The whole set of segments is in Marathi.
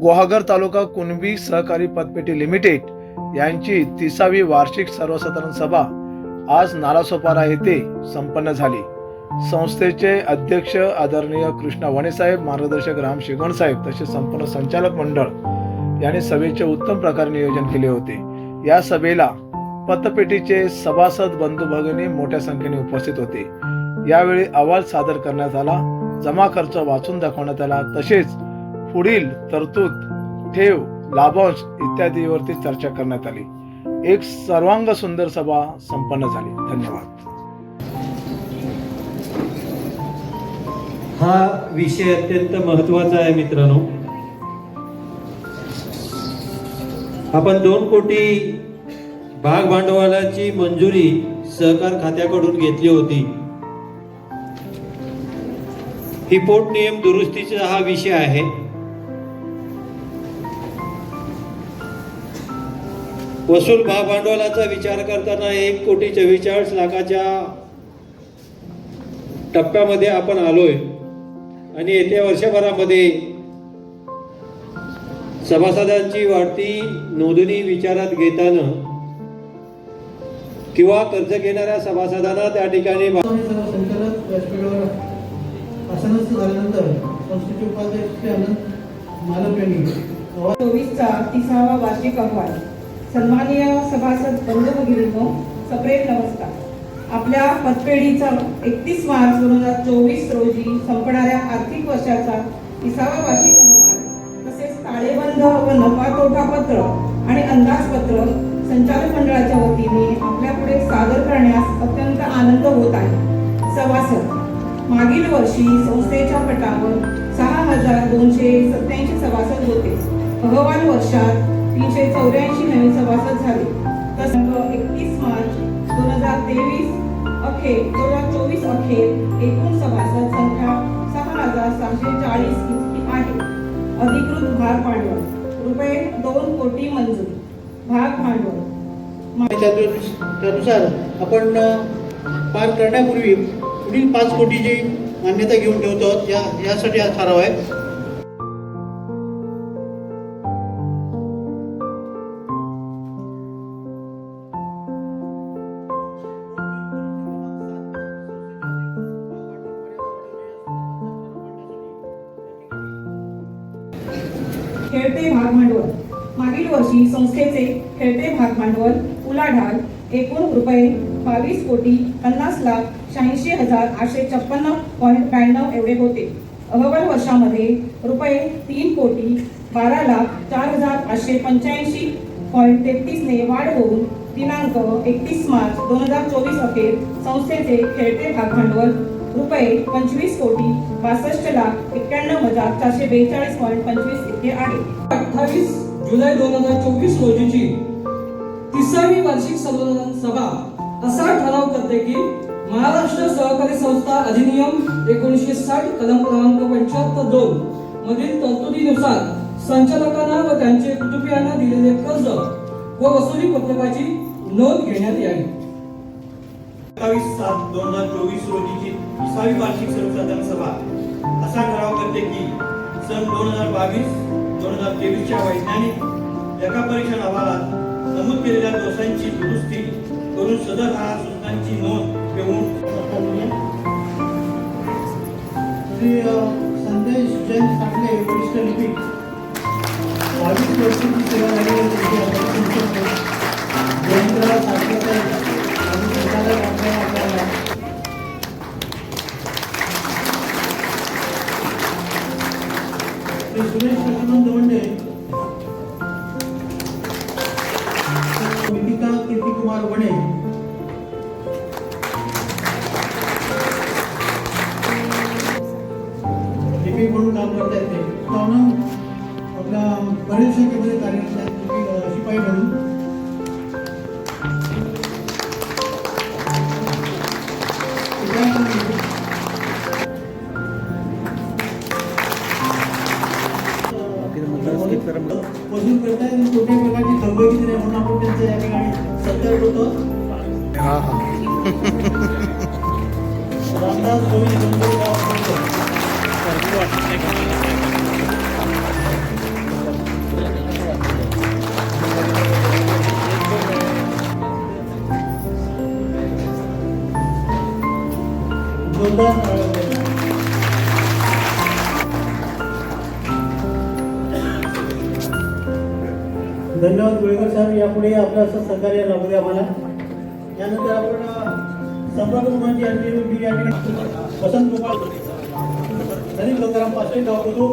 गुहागर तालुका कुणबी सहकारी पतपेटी लिमिटेड यांची तिसावी वार्षिक सर्वसाधारण सभा आज नालासोपारा येथे संपन्न झाली. संस्थेचे अध्यक्ष आदरणीय कृष्णा वणेसाहेब मार्गदर्शक राम शिगवणसाहेब तसेच संपूर्ण संचालक मंडळ यांनी सभेचे उत्तम प्रकारे नियोजन केले होते. या सभेला पतपेटीचे सभासद बंधू भगिनी मोठ्या संख्येने उपस्थित होते. यावेळी अहवाल सादर करण्यात आला. जमा खर्च वाचून दाखवण्यात आला. तसेच पुढील तरतूद ठेव लाभांश इत्यादीवरती चर्चा करण्यात आली. एक सर्वांग सुंदर सभा संपन्न झाली. धन्यवाद. हा विषय अत्यंत महत्त्वाचा आहे मित्रांनो. आपण दोन कोटी भाग भांडवलाची मंजुरी सहकार खात्याकडून घेतली होती. ही पोट नियम दुरुस्तीचा हा विषय आहे. वसूल भाग भांडवलाचा विचार करताना एक कोटी चव्वेचाळीस लाखाच्या टप्प्यामध्ये आपण आलोय. आणि येत्या वर्षभरामध्ये सभासदांची वाढती नोंदणी विचारात घेताना किंवा कर्ज घेणाऱ्या सभासदांना त्या ठिकाणी चोवीसचा तिसावा वार्षिक अहवाल. सन्माननीय सभासद बंधुभगिनींनो सप्रेम नमस्कार. आपल्या पतपेढीचा एकतीस मार्च दोन हजार चोवीस रोजी संपणाऱ्या आर्थिक वर्षाचा विसावा वार्षिक अहवाल तसेच ताळेबंद व नफा तोटा पत्र आणि अंदाजपत्र संचालक मंडळाच्या वतीने आपल्यापुढे सादर करण्यास अत्यंत आनंद होत आहे. सभासद मागील वर्षी संस्थेच्या पटावर सहा हजार दोनशे सत्याऐंशी सभासद होते. अहवाल वर्षात तीनशे चौऱ्याऐंशी नवीन सभासद झाले. तसंच एकतीस मार्च दोन हजार तेवीस अखेर दोन हजार चोवीस अखेर एकूण सभासद संख्या सहा हजार सहाशे चाळीस इतकी आहे. अधिकृत भाग भांडवल रुपये दोन कोटी मंजूर. भाग भांडवल. त्यानुसार आपण पार करण्यापूर्वी पुढील पाच कोटीची मान्यता घेऊन ठेवतो. आहोत. या यासाठी हा ठराव आहे. खेळते भाग भांडवल मागील वर्षी संस्थेचे खेळते भाग भांडवल उलाढाल एकूण रुपये बावीस कोटी पन्नास लाख शहाऐंशी हजार आठशे छप्पन्न पॉईंट ब्याण्णव एवढे होते. अहवाल वर्षामध्ये रुपये तीन कोटी बारा लाख चार हजार पाचशे पंच्याऐंशी पॉईंट तेहतीसने वाढ होऊन दिनांक एकतीस मार्च दोन हजार चोवीस अखेर संस्थेचे खेळते भाग भांडवल रुपये पंचवीस कोटी बासष्ट लाख एक्क्याण्णव हजार चारशे बेचाळीस पॉईंट पंचवीस इतके आहे. अठ्ठावीस जुलै दोन हजार चोवीस रोजीची तिसावी वार्षिक संमेलन सभा असा ठराव करते की महाराष्ट्र सहकारी संस्था अधिनियम एकोणीसशे साठ कलम क्रमांक पंच्याहत्तर दोन मधील तरतुदीनुसार संचालकांना व त्यांचे कुटुंबियांना दिलेले कर्ज व वसुली पत्रकाची नोंद घेण्यात यावी. सत्तावीस सात दोन हजार चोवीस रोजीची विसावी वार्षिक सर्वसाधारण सभा असा ठराव करते की सन दोन हजार बावीस दोन हजार तेवीसच्या वैज्ञानिक लेखापरीक्षण अहवालात नमूद केलेल्या दोषांची दुरुस्ती करून सदर हा सूचनांची नोंद घेऊन श्री संदेश जैन साखले वरिष्ठ लिपिक बावीस वर्षांची सेवा झाली. लिपिक म्हणून काम करतायत ते. पाहुणं आपल्या बरेच शाखेमध्ये कार्यरत आहेत शिपाई म्हणून. वसूल करतायत आणि कोणत्याही प्रकारची थकबाकी नाही म्हणून आपण त्यांच्या या ठिकाणी सत्कार करतो. हा हा. रामदास गोविंद धन्यवाद गुळेकर साहेब यापुढे आपलं असं सहकार्य लागू द्या मला यानंतर आपण संपर्क यांनी वसंत गोपाल अ, संपर्क क्रमांक यांची मी या ठिकाणी वसंत गोपाळ ललित गंगाराम पाचवे गाव होतो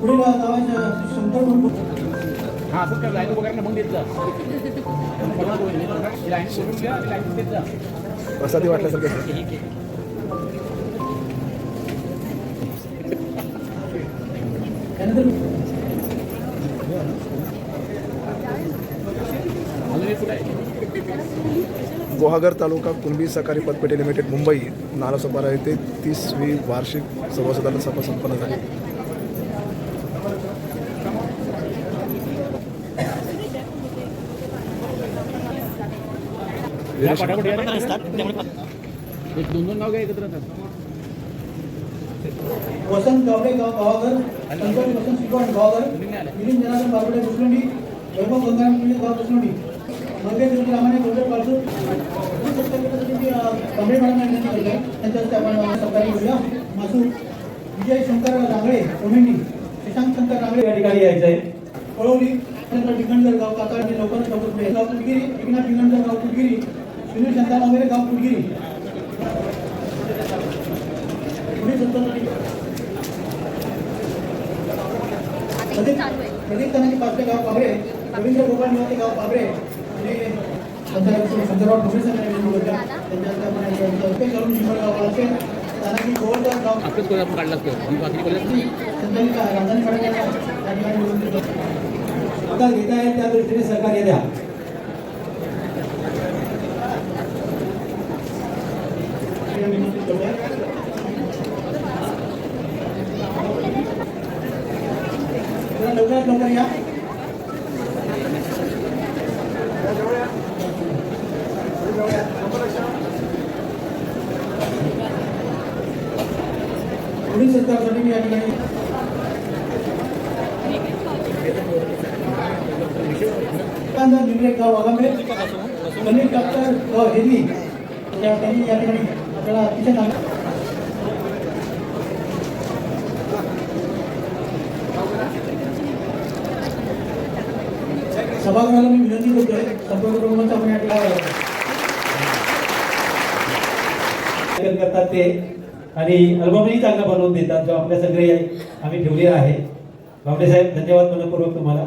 पुढे गावाच्या शंकर म्हणून प्रसादी वाटल्यासारखं त्यानंतर गुहागर तालुका कुणबी सहकारी पतपेढी लिमिटेड मुंबई नालासोपारा येथे तीसवी वार्षिक सर्वसाधारण सभा संपन्न झाली. वसंत गावडे गाव गावाघर वसंत शिकवण गावाघर मिलिंद जनार्दन बारबडे दुसरंडी वैभव गंगाराम गाव दुसरंडी मंगेश रामाने गोल्डर मॅडम यांनी केलं त्यांच्या हस्ते आपण मासू विजय शंकर रांगळे कोमेंडी शशांक शंकर रांगळे या ठिकाणी यायचं आहे. त्यानंतर गाव काकाडी लवकर पुढे गाव कुटगिरी एकनाथ टिकणकर गाव कुटगिरी सुनील शंकर वगैरे गाव कुटगिरी पुढे सत्तर प्रदीप प्रदीप तानाजी पाचवे गाव पाबरे. रवींद्र गोपाळ निवासी गाव पाबरे. आणि शंकरराव ठोंबरे सर यांनी निवडलं. त्यांच्या हस्ते आपण यांचं अल्पेश अरुण निंबाळगाव पाचवे तानाजी गोवळकर गाव संचालिका राजधानी पाटील यांना या ठिकाणी निवडून दिलं. आता घेत आहे त्या दृष्टीने सहकार्य द्या या निवडणुकीत करूया. जरा लवकरात लवकर या पुढील सरकारसाठी मी या ठिकाणी दुकानदार निर्णय गाव वाघांबे डॉक्टर गाव हेरली या त्यांनी या ठिकाणी. आपल्याला अतिशय चांगलं सभागृहाला मी विनंती करतोय. संपर्क आपण या ठिकाणी करतात ते. आणि अल्बमही चांगला बनवून देतात जो आपल्या सगळे आम्ही ठेवलेला आहे. बाबडे साहेब धन्यवाद मनपूर्वक तुम्हाला.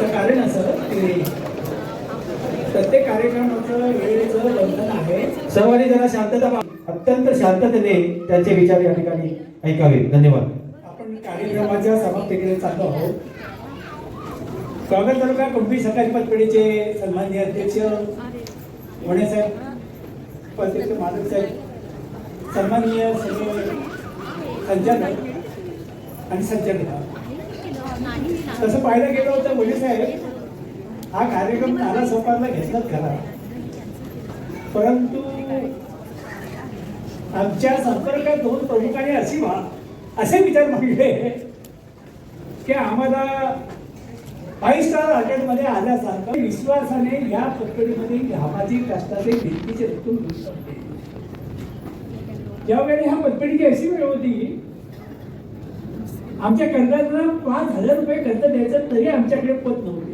कारण असं की प्रत्येक कार्यक्रमाचं वेळेचं बंधन आहे. सर्वांनी जरा शांतता अत्यंत शांततेने त्यांचे विचार या ठिकाणी ऐकावे धन्यवाद. आपण कार्यक्रमाच्या समाप्तीकडे चाललो आहोत. स्वागत तालुका कुंभी सहकारी पतपेढीचे सन्माननीय अध्यक्ष वणे साहेब उपाध्यक्ष माधव साहेब सन्माननीय संचालक आणि संचालिका. तसं पाहायला गेलं होतं वणे साहेब हा कार्यक्रम नाना सोपारला घेतलाच खरा. परंतु आमच्या संपर्कात दोन प्रमुखांनी अशी व्हा असे विचार मांडले की आम्हाला फाईव्ह स्टार हॉटेलमध्ये आल्यासारखं विश्वासाने या पत्रिकेमध्ये घामाची कष्टाचे भिंतीचे रक्कम घेऊ शकते. ज्यावेळी ह्या पतपेढीची अशी वेळ होती आमच्या कर्जाला पाच हजार रुपये कर्ज द्यायचं तरी आमच्याकडे पत नव्हते.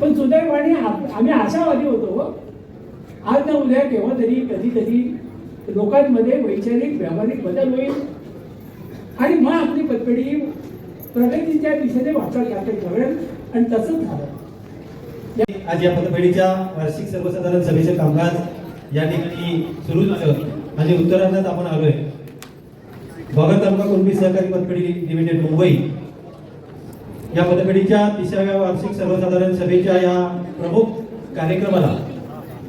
पण सुदैवाने आम्ही आशावादी होतो हो. आज ना उद्या केव्हा तरी कधीतरी लोकांमध्ये वैचारिक व्यावहारिक बदल होईल. आणि मग आपली पतपेढी प्रगतीच्या दिशेने वाटचाल करता करेल आणि तसंच झालं. आज या पतपेढीच्या वार्षिक सर्वसाधारण सभेचे कामकाज या ठिकाणी सुरू झालं आणि उत्तरार्धात आपण आलोय. भगत तालुका कुणबी सहकारी पतपेढी लिमिटेड मुंबई. या पतपेढीच्या तिसऱ्या वार्षिक सर्वसाधारण सभेच्या या प्रमुख कार्यक्रमाला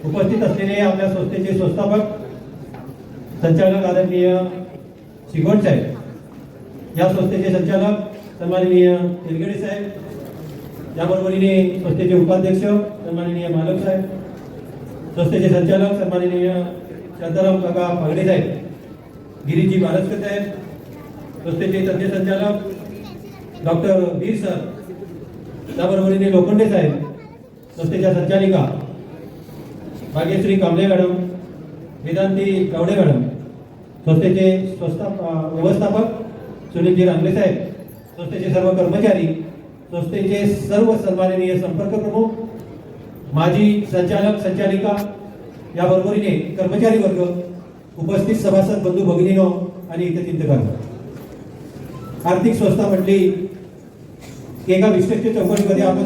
उपस्थित असलेले आपल्या संस्थेचे संस्थापक संचालक आदरणीय शिगवण साहेब या संस्थेचे संचालक सन्माननीय तेलगडे साहेब याबरोबरीने संस्थेचे उपाध्यक्ष सन्माननीय मालक साहेब संस्थेचे संचालक सन्माननीय शांताराम काका पागडे साहेब गिरीजी बारसकर साहेब संस्थेचे तज्ज्ञ संचालक डॉक्टर वीर सर त्याबरोबरीने लोखंडे साहेब संस्थेच्या संचालिका भाग्यश्री कांबळे मॅडम वेदांती गावडे मॅडम संस्थेचे स्वस्था व्यवस्थापक सुनीलजी रांगले साहेब संस्थेचे सर्व कर्मचारी संस्थेचे सर्व सन्माननीय संपर्क प्रमुख माजी संचालक संचालिका या बरोबरीने कर्मचारी वर्ग उपस्थित सभासद बंधू भगिनीनो आणि इथे चिंतकांनो. आर्थिक संस्था म्हटली एका विशिष्ट चौकटीमध्ये आपण